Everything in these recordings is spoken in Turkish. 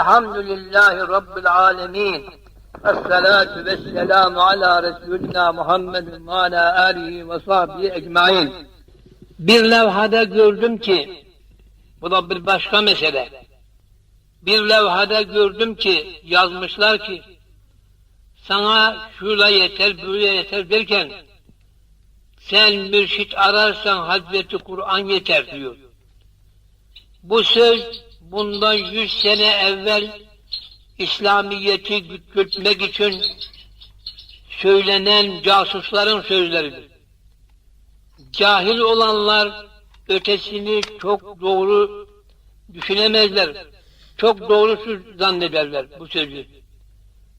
Elhamdülillahi Rabbil alemin. Esselatu vesselamu ala Resulina Muhammedin ve ala alihi ve sahbihi ecmain. Bir levhada gördüm ki, bu da bir başka mesele. Bir levhada gördüm ki, yazmışlar ki, sana şurada yeter, buraya yeter derken, sen mürşit ararsan Hazreti Kur'an yeter diyor. Bu söz bundan yüz sene evvel İslamiyet'i gütmek için söylenen casusların sözleridir. Cahil olanlar ötesini çok doğru düşünemezler. Çok doğrusu zannederler bu sözü.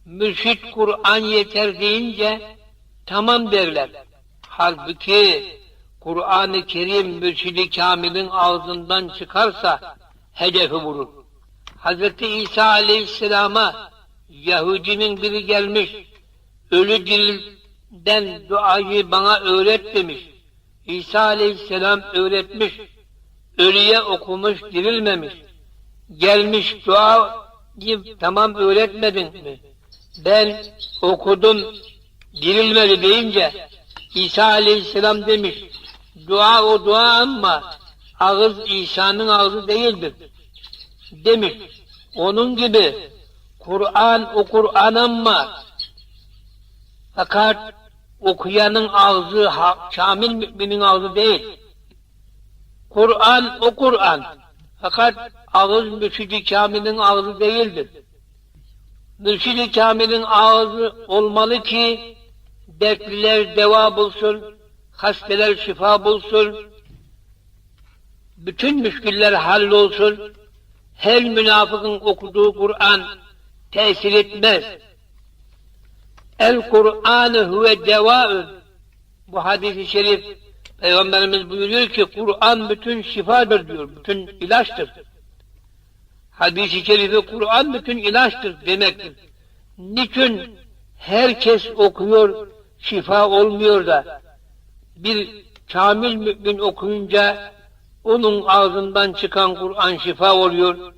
Mürşit Kur'an yeter deyince tamam derler. Halbuki Kur'an-ı Kerim mürşidi kamilin ağzından çıkarsa hedefi vurur. Hz. İsa aleyhisselama Yahudinin biri gelmiş, ölü dilden duayı bana öğret demiş. İsa aleyhisselam öğretmiş, ölüye okumuş, dirilmemiş. Gelmiş duayı tamam öğretmedin mi? Ben okudum, dirilmedi deyince İsa aleyhisselam demiş, dua o dua ama ağız İsa'nın ağzı değildir. Demiş, onun gibi Kur'an o Kur'an ama fakat okuyanın ağzı, kamil müminin ağzı değil. Kur'an o Kur'an. Fakat ağız mürşidi kamilin ağzı değildir. Mürşidi kamilin ağzı olmalı ki dertliler deva bulsun, hastalar şifa bulsun, bütün müşküller hallolsun, her münafıkın okuduğu Kur'an tesir etmez. El Kur'anı huve devaün. Bu hadis-i şerif Peygamberimiz buyuruyor ki Kur'an bütün şifadır diyor, bütün ilaçtır. Hadis-i şerifi Kur'an bütün ilaçtır demektir. Niçin herkes okuyor, şifa olmuyor da bir kamil mümin okuyunca onun ağzından çıkan Kur'an şifa oluyor.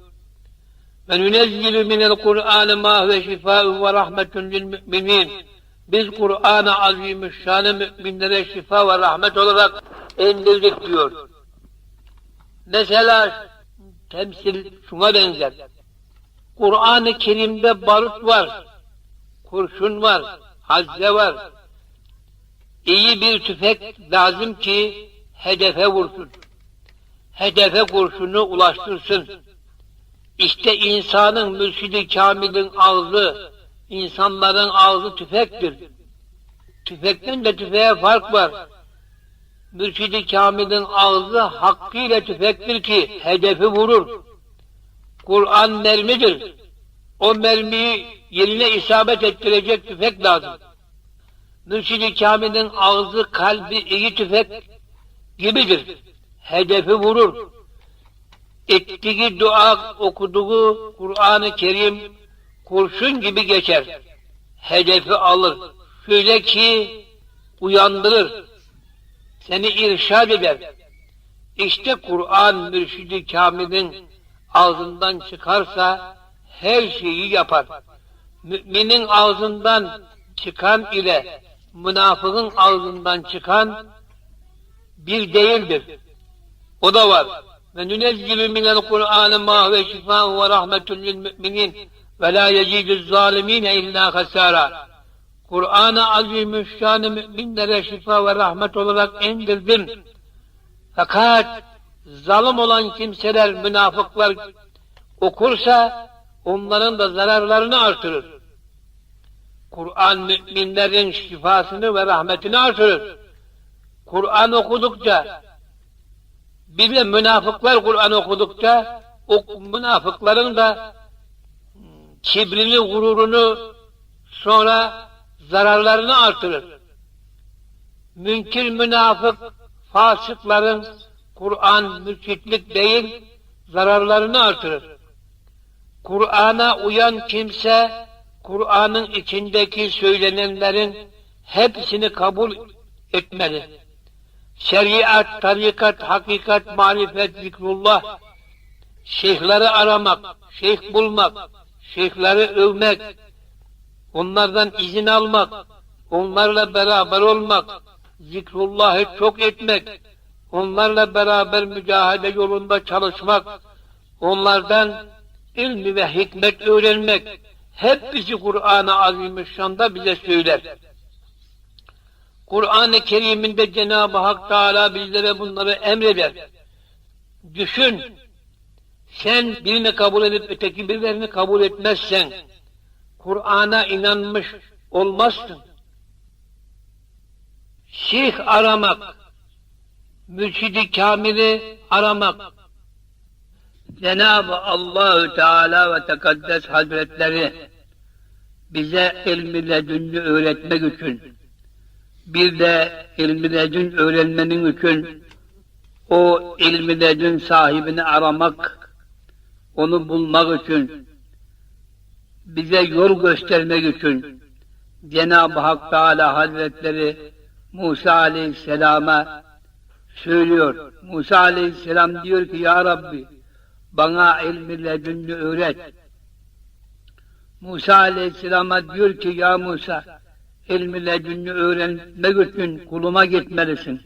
Ve nunezzilu minel Kur'an ma huve şifâ'u ve rahmetun lil müminin. Biz Kur'an-ı Azimüşşan'ı müminlere şifa ve rahmet olarak indirdik diyor. Mesela temsil şuna benzer. Kur'an-ı Kerim'de barut var, kurşun var, hazze var. İyi bir tüfek lazım ki hedefe vursun. Hedefe kurşunu ulaştırsın. İşte insanın mürşidi kamilin ağzı, insanların ağzı tüfektir. Tüfekten de tüfeğe fark var. Mürşidi kamilin ağzı hakkıyla tüfektir ki hedefi vurur. Kur'an mermidir. O mermiyi yerine isabet ettirecek tüfek lazım. Mürşidi kamilin ağzı kalbi iyi tüfek gibidir. Hedefi vurur. Ettiği dua, okuduğu Kur'an-ı Kerim kurşun gibi geçer. Hedefi alır. Şöyle ki uyandırır. Seni irşad eder. İşte Kur'an mürşidi kamilin ağzından çıkarsa her şeyi yapar. Müminin ağzından çıkan ile münafığın ağzından çıkan bir değildir. O da var. Ve nunezzilu minel Kur'an ma ve şifâhu ve rahmetun lil müminin ve la yecidü zalimine illa hasara. Kur'an-ı Azimüşşan'ı müminlere şifa ve rahmet olarak indirdim. Fakat zalim olan kimseler, münafıklar okursa onların da zararlarını artırır. Kur'an müminlerin şifasını ve rahmetini artırır. Kur'an okudukça bir de münafıklar Kur'an okudukça o münafıkların da kibrini, gururunu sonra zararlarını artırır. Münkir münafık fasıkların Kur'an mürşitlik değil zararlarını artırır. Kur'an'a uyan kimse Kur'an'ın içindeki söylenenlerin hepsini kabul etmeli. Şeriat, tarikat, hakikat, marifet, zikrullah şeyhleri aramak, şeyh bulmak, şeyhleri övmek, onlardan izin almak, onlarla beraber olmak, zikrullahı çok etmek, onlarla beraber mücadele yolunda çalışmak, onlardan ilmi ve hikmet öğrenmek, hep bizi Kur'an-ı Azimüşşan'da bize söyler. Kur'an-ı Kerim'inde Cenab-ı Hak Teala bizlere bunları emreder. Düşün, sen birini kabul edip öteki birilerini kabul etmezsen, Kur'an'a inanmış olmazsın. Şeyh aramak, mürşidi kamili aramak, Cenab-ı Allahü Teala ve Tekaddes Hazretleri bize ilmi ledünlü öğretmek için bir de ilmi ledün öğrenmenin için o ilmi ledün sahibini aramak, onu bulmak için bize yol göstermek için Cenab-ı Hak Teala Hazretleri Musa Aleyhisselam'a söylüyor. Musa Aleyhisselam diyor ki Ya Rabbi bana ilmi ledünlü öğret. Musa Aleyhisselam'a diyor ki ya Musa ilmi ledünlü öğrenmek için kuluma gitmelisin.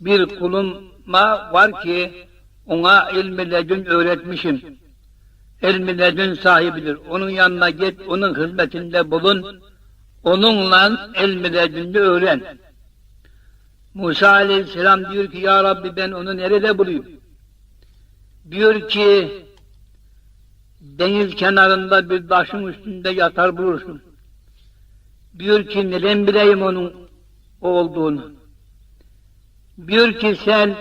Bir kuluma var ki ona ilmi ledün öğretmişim. İlmi ledün sahibidir. Onun yanına git, onun hizmetinde bulun. Onunla ilmi ledünlü öğren. Musa aleyhisselam diyor ki ya Rabbi ben onu nerede bulayım? Diyor ki deniz kenarında bir taşın üstünde yatar bulursun. Diyor ki neden bileyim onun olduğunu. Diyor ki sen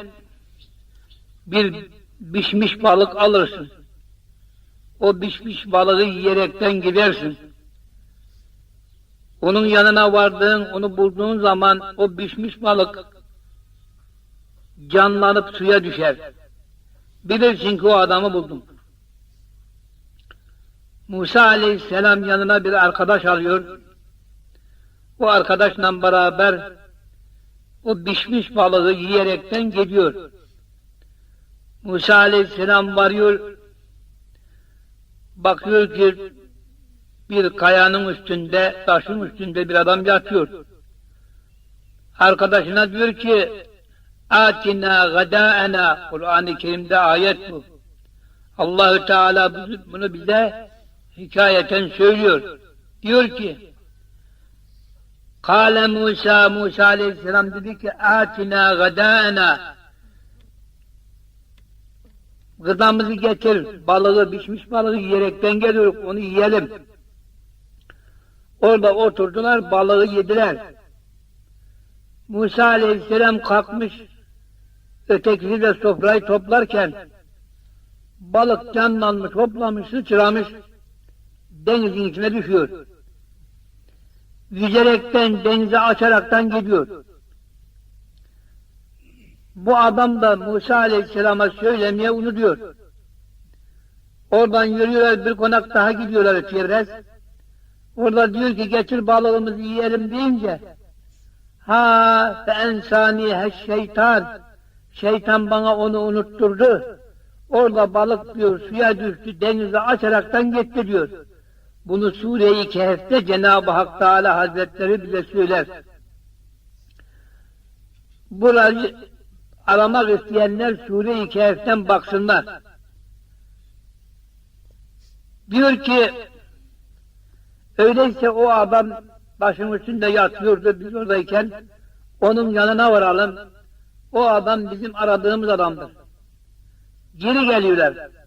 bir pişmiş balık alırsın. O pişmiş balığı yiyerekten gidersin. Onun yanına vardığın, onu bulduğun zaman o pişmiş balık canlanıp suya düşer. Bilirsin ki o adamı buldum. Musa aleyhisselam yanına bir arkadaş alıyor. O arkadaşla beraber o pişmiş balığı yiyerekten gidiyor. Musa aleyhisselam varıyor, bakıyor ki bir kayanın üstünde, taşın üstünde bir adam yatıyor. Arkadaşına diyor ki, Atina gadaena Kur'an-ı Kerim'de ayet bu. Allahü Teala bunu bize hikayeten söylüyor. Diyor ki Kale Musa Musa Aleyhisselam dedi ki Atina gadaena Gıdamızı getir, balığı, pişmiş balığı yiyerekten geliyoruz, onu yiyelim. Orada oturdular, balığı yediler. Musa aleyhisselam kalkmış, ötekisi de sofrayı toplarken, balık canlanmış, hoplamış, sıçramış, denizin içine düşüyor. Yüzerekten, denize açaraktan gidiyor. Bu adam da Musa Aleyhisselam'a söylemeye unutuyor. Oradan yürüyorlar, bir konak daha gidiyorlar Firdevs. Orada diyor ki getir balığımızı yiyelim deyince ha fe ensanihe şeytan şeytan bana onu unutturdu. Orada balık diyor suya düştü denize açaraktan gitti diyor. Bunu Sure-i Kehf'te Cenab-ı Hak Teala Hazretleri bize söyler. Burayı aramak isteyenler Sure-i Kehf'ten baksınlar. Diyor ki öyleyse o adam başın üstünde yatıyordu biz oradayken onun yanına varalım. O adam bizim aradığımız adamdır. Geri geliyorlar.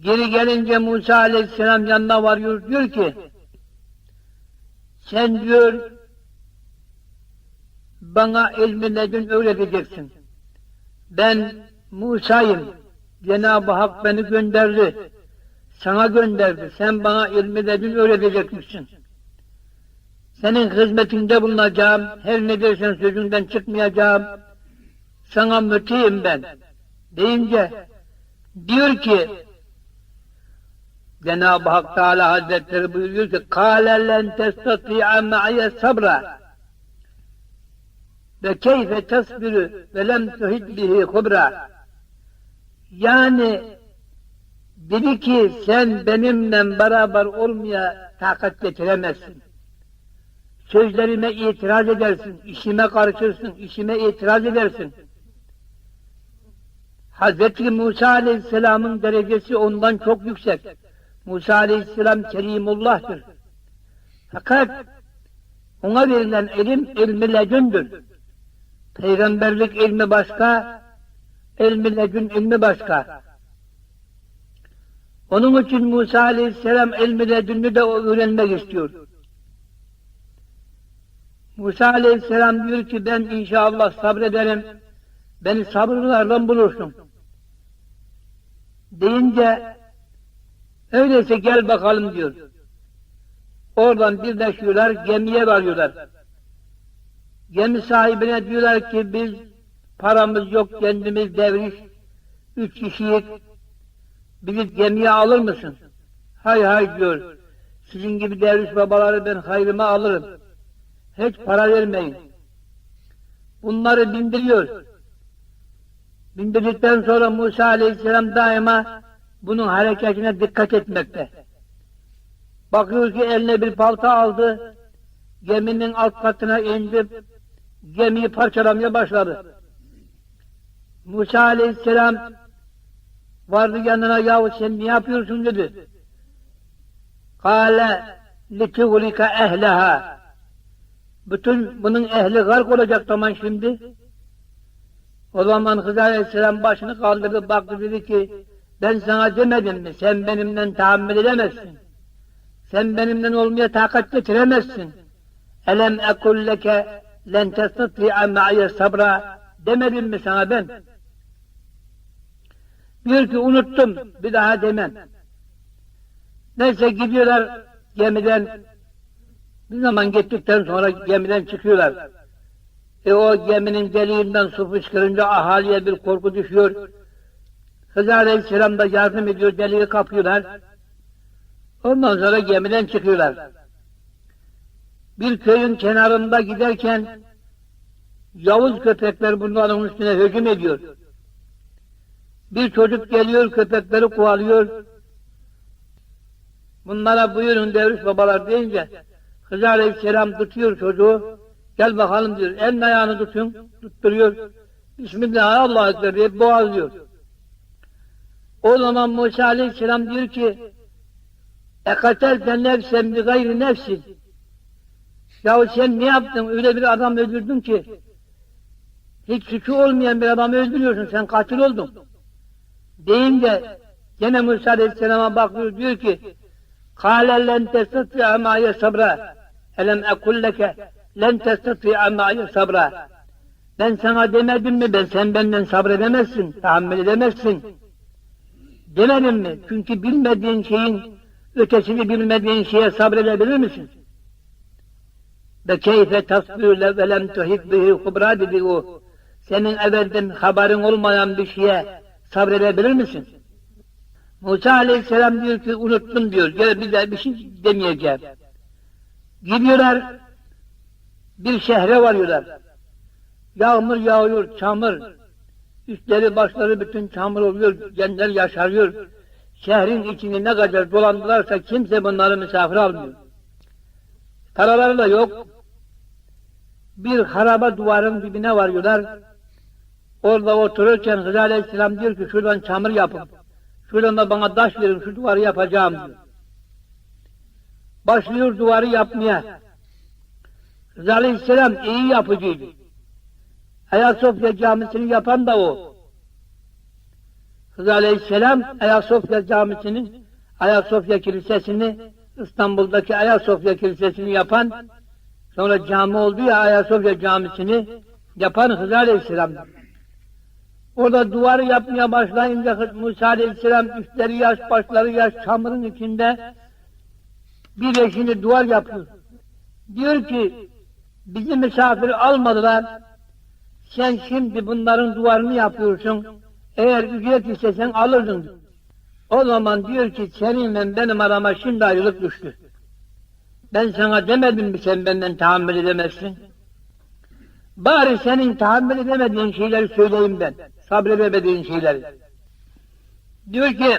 Geri gelince Musa aleyhisselam yanına varıyor diyor ki sen diyor bana ilmi ledün öğreteceksin. Ben Musa'yım. Cenab-ı Hak beni gönderdi. Sana gönderdi. Sen bana ilmi ledün öğretecekmişsin. Senin hizmetinde bulunacağım. Her ne dersen sözünden çıkmayacağım. Sana mütiyim ben. Deyince diyor ki Cenab-ı Hak Teala Hazretleri buyuruyor ki قَالَ لَنْ تَسْتَطِيعَ مَعَيَ sabra ve keyfe tesbiru ve lem tuhid bihi kubra Yani dedi ki sen benimle beraber olmaya takat getiremezsin. Sözlerime itiraz edersin, işime karışırsın, işime itiraz edersin. Hazreti Musa Aleyhisselam'ın derecesi ondan çok yüksek. Musa Aleyhisselam Kerimullah'tır. Fakat ona verilen ilim ilmi ledündür. Peygamberlik ilmi başka, ilmi ledün ilmi başka. Onun için Musa Aleyhisselam ilmi ledününü de öğrenmek istiyor. Musa Aleyhisselam diyor ki ben inşallah sabrederim, beni sabırlardan bulursun. Deyince öyleyse gel bakalım diyor. Oradan birleşiyorlar, gemiye varıyorlar. Gemi sahibine diyorlar ki biz paramız yok, kendimiz devriş, üç kişiyiz, bizi gemiye alır mısın? Hay hay diyor. Sizin gibi devriş babaları ben hayrıma alırım. Hiç para vermeyin. Bunları bindiriyor. Bindirdikten sonra Musa Aleyhisselam daima bunun hareketine dikkat etmekte. Bakıyor ki eline bir balta aldı, geminin alt katına indi, gemiyi parçalamaya başladı. Musa Aleyhisselam vardı yanına yahu sen ne yapıyorsun dedi. Kale lituğlika ehleha bütün bunun ehli gark olacak zaman şimdi. O zaman Hızır Aleyhisselam başını kaldırdı baktı dedi ki ben sana demedim mi sen benimle tahammül edemezsin. Sen benimle olmaya takat getiremezsin. Elem ekul leke len testati'a ma'ye sabra demedim mi sana ben? Diyor ki unuttum bir daha demem. Neyse gidiyorlar gemiden bir zaman gittikten sonra gemiden çıkıyorlar. E o geminin deliğinden su fışkırınca ahaliye bir korku düşüyor. Hızır Aleyhisselam da yardım ediyor, deliği kapıyorlar. Ondan sonra gemiden çıkıyorlar. Bir köyün kenarında giderken Yavuz köpekler bunların üstüne hücum ediyor. Bir çocuk geliyor, köpekleri kovalıyor. Bunlara buyurun devriş babalar deyince Hızır Aleyhisselam tutuyor çocuğu. Gel bakalım diyor. Elin ayağını tutun. Tutturuyor. Bismillah Allah Ekber diye boğazlıyor. O zaman Musa Aleyhisselam diyor ki Ekatelte nefsen bi gayri nefsin. Yahu sen ne yaptın? Öyle bir adam öldürdün ki hiç suçu olmayan bir adamı öldürüyorsun. Sen katil oldun. Deyince gene Musa Aleyhisselam'a bakıyor diyor ki قال لن تستطيع معي صبرا ألم أقل لك لن تستطيع معي صبرا ben sana demedim mi ben sen benden sabredemezsin, tahammül edemezsin. Demedim mi? Çünkü bilmediğin şeyin ötesini bilmediğin şeye sabredebilir misin? Ve keyfe tasbirle ve lem tuhit bihi kubra dedi o. Senin evvelden haberin olmayan bir şeye sabredebilir misin? Musa Aleyhisselam diyor ki unuttum diyor. Gel daha bir şey demeyeceğim. Gidiyorlar bir şehre varıyorlar. Yağmur yağıyor, çamur. Üstleri başları bütün çamur oluyor, genler yaşarıyor. Şehrin içini ne kadar dolandılarsa kimse bunları misafir almıyor. Paraları da yok. Bir haraba duvarın dibine varıyorlar. Orada otururken Hızır Aleyhisselam diyor ki şuradan çamur yapın. Şuradan da bana taş verin şu duvarı yapacağım diyor. Başlıyor duvarı yapmaya. Rıza Aleyhisselam iyi yapıcıydı. Ayasofya camisini yapan da o. Rıza Aleyhisselam Ayasofya camisini, Ayasofya kilisesini, İstanbul'daki Ayasofya kilisesini yapan, sonra cami oldu ya Ayasofya camisini yapan Hızır Aleyhisselam'dır. Orada duvarı yapmaya başlayınca Musa Aleyhisselam üstleri yaş, başları yaş, çamurun içinde bir eşini duvar yapıyor. Diyor ki, bizi misafir almadılar, sen şimdi bunların duvarını yapıyorsun, eğer ücret istesen alırdın. O zaman diyor ki, seninle benim arama şimdi ayrılık düştü. Ben sana demedim mi sen benden tahammül edemezsin? Bari senin tahammül edemediğin şeyleri söyleyeyim ben sabredemediğin şeyleri. Diyor ki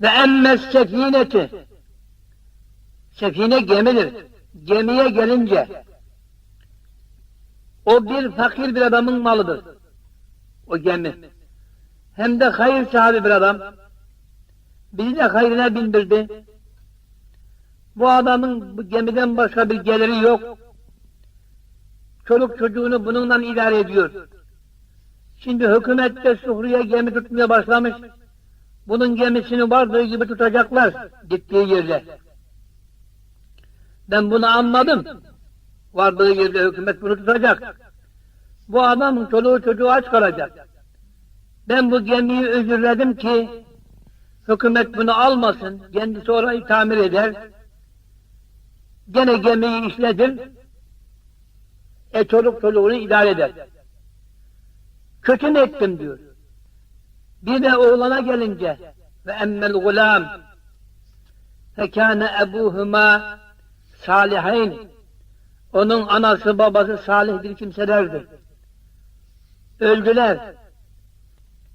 ve emmes sefineti Sefine gemidir. Gemiye gelince o bir fakir bir adamın malıdır. O gemi. Hem de hayır sahibi bir adam. Bizi de hayrına bindirdi. Bu adamın bu gemiden başka bir geliri yok. Çoluk çocuğunu bununla idare ediyor. Şimdi hükümet de Suhru'ya gemi tutmaya başlamış. Bunun gemisini vardığı gibi tutacaklar gittiği yerde. Ben bunu anladım. Vardığı yerde hükümet bunu tutacak. Bu adamın çoluğu çocuğu aç kalacak. Ben bu gemiyi özürledim ki hükümet bunu almasın. Kendisi orayı tamir eder. Gene gemiyi işletir. E çoluk çoluğunu idare eder. Kötü mü ettim diyor. Bir de oğlana gelince ve emmel gulam fekâne ebuhuma salihayn onun anası babası salih bir kimselerdi. Öldüler.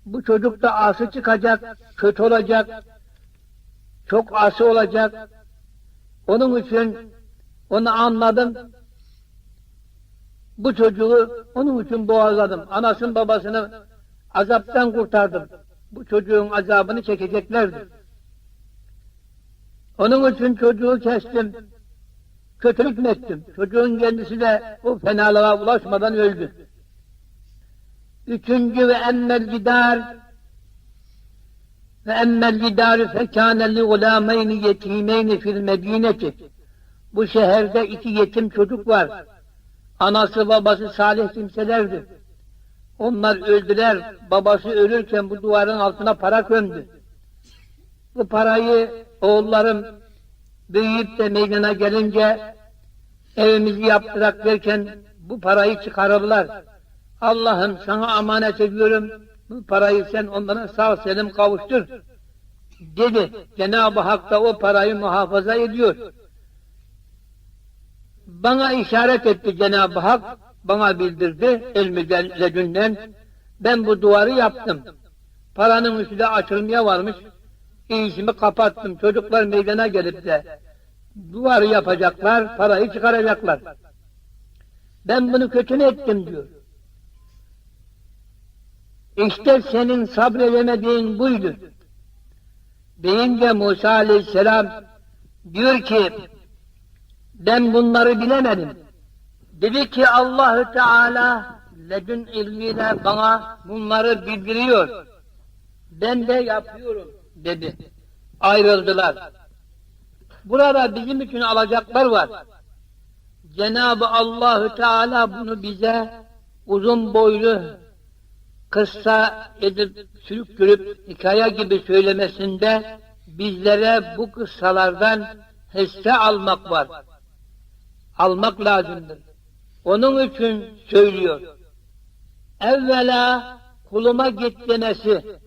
Bu çocuk da ası çıkacak, kötü olacak, çok ası olacak. Onun için onu anladım. Bu çocuğu onun için boğazladım. Anasının babasını azaptan kurtardım. Bu çocuğun azabını çekeceklerdi. Onun için çocuğu kestim. Kötülük mü ettim? Çocuğun kendisi de bu fenalığa ulaşmadan öldü. Üçüncü ve emmel gidar ve emmel gidarü fekâne li gulâmeyni yetimeyni fil medîneti. Bu şehirde iki yetim çocuk var. Anası babası salih kimselerdi. Onlar öldüler. Babası ölürken bu duvarın altına para gömdü. Bu parayı oğullarım büyüyüp de meydana gelince evimizi yaptırak derken bu parayı çıkarırlar. Allah'ım sana emanet ediyorum. Bu parayı sen onlara sağ selim kavuştur. Dedi. Cenab-ı Hak da o parayı muhafaza ediyor. Bana işaret etti Cenab-ı Hak. Bana bildirdi ilmiden ledünden. Ben bu duvarı yaptım. Paranın üstü de açılmaya varmış. İşimi kapattım. Çocuklar meydana gelip de duvarı yapacaklar, parayı çıkaracaklar. Ben bunu kötü ettim diyor. İşte senin sabredemediğin buydu. Deyince Musa aleyhisselam diyor ki ben bunları bilemedim. Dedi ki Allahü Teala ledün ilmiyle bana bunları bildiriyor. Ben de yapıyorum dedi. Ayrıldılar. Burada bizim için alacaklar var. Cenab-ı Allahü Teala bunu bize uzun boylu kıssa edip sürüp hikaye gibi söylemesinde bizlere bu kıssalardan hisse almak var. Almak lazımdır. Onun için söylüyor. Evvela kuluma git demesi.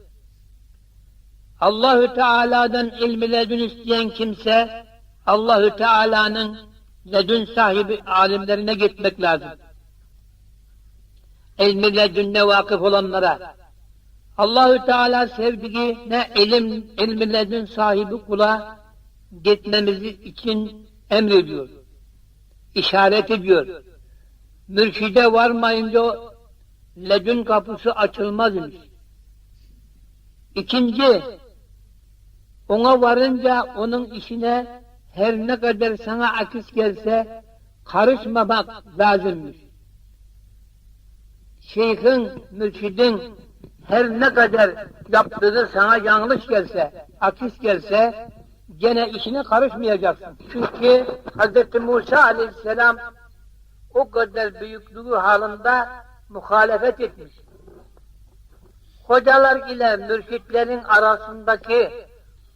Allahü Teala'dan ilmi ledün isteyen kimse Allahü Teala'nın ledün sahibi alimlerine gitmek lazım. İlmi ledünne vakıf olanlara Allahü Teala sevdiğine ilim ilmi ledün sahibi kula gitmemizi için emrediyor. İşaret ediyor. Mürşide varmayınca ledün kapısı açılmaz imiş. İkinci, ona varınca onun işine her ne kadar sana akis gelse karışmamak lazımmış. Şeyhin, mürşidin her ne kadar yaptığı sana yanlış gelse, akis gelse gene işine karışmayacaksın. Çünkü Hz. Musa aleyhisselam o kadar büyüklüğü halinde muhalefet etmiş. Hocalar ile mürşitlerin arasındaki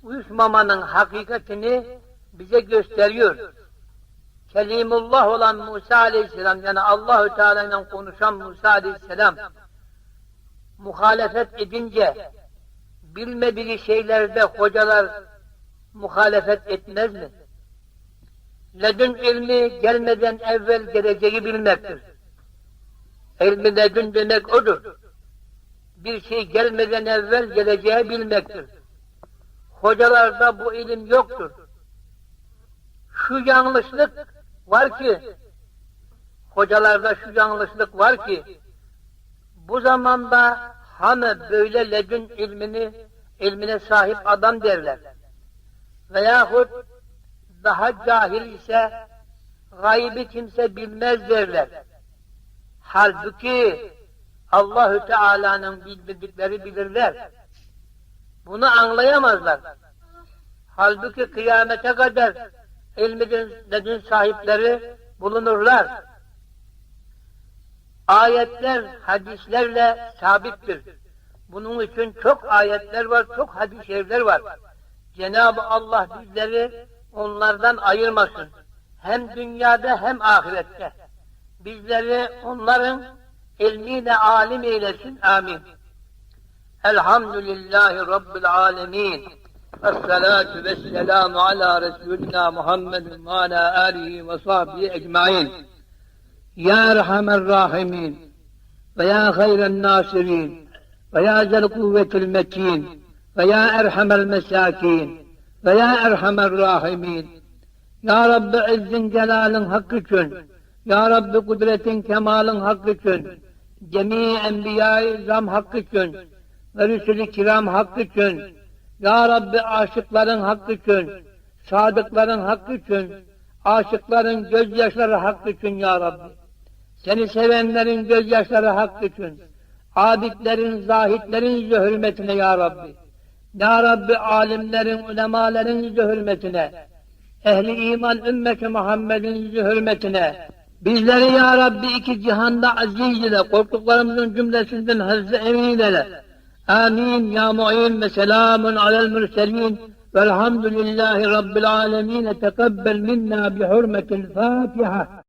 uyuşmamanın hakikatini bize gösteriyor. Kelimullah olan Musa aleyhisselam yani Allahü Teala ile konuşan Musa aleyhisselam muhalefet edince bilmediği şeylerde hocalar muhalefet etmez mi? Ledün ilmi gelmeden evvel geleceği bilmektir. İlmi ledün demek odur. bir şey gelmeden evvel geleceği bilmektir. Hocalarda bu ilim yoktur. Şu yanlışlık var ki, hocalarda şu yanlışlık var ki, bu zamanda hanı böyle ledün ilmini, ilmine sahip adam derler. Veyahut daha cahil ise gaybi kimse bilmez derler. Halbuki Allahü Teala'nın bildirdikleri bilirler. Bunu anlayamazlar. Halbuki kıyamete kadar ilminin sahipleri bulunurlar. Ayetler hadislerle sabittir. Bunun için çok ayetler var, çok hadis-i var. Cenab-ı Allah bizleri onlardan ayırmasın. Hem dünyada hem ahirette. Bizleri onların ilmiyle alim eylesin. Amin. Elhamdülillahi Rabbil alemin. Esselatu vesselamu ala Resulina Muhammedin ve ala alihi ve sahbihi ecmain. Ya Erhamer Rahimin ve ya hayren nasirin ve ya zel kuvvetil metin ve ya erhamel mesakin ve ya erhamer rahimin. Ya Rabbi izzin celalın hakkı için, Ya Rabbi kudretin kemalın hakkı için, cemi enbiya-i izam hakkı için ve Resul-i kiram hakkı için, Ya Rabbi aşıkların hakkı için, sadıkların hakkı için, aşıkların gözyaşları hakkı için Ya Rabbi. Seni sevenlerin gözyaşları hakkı için, abidlerin, zahitlerin hürmetine Ya Rabbi. Ya Rabbi alimlerin, ulemaların hürmetine, ehli iman ümmeti Muhammed'in hürmetine, bizleri Ya Rabbi iki cihanda aziz ile, korktuklarımızın cümlesinden hızlı emin eyle. Amin ya mu'in ve selamun alel mürselin velhamdülillahi rabbil alemin. Tekebbel minna bi hurmetil Fatiha.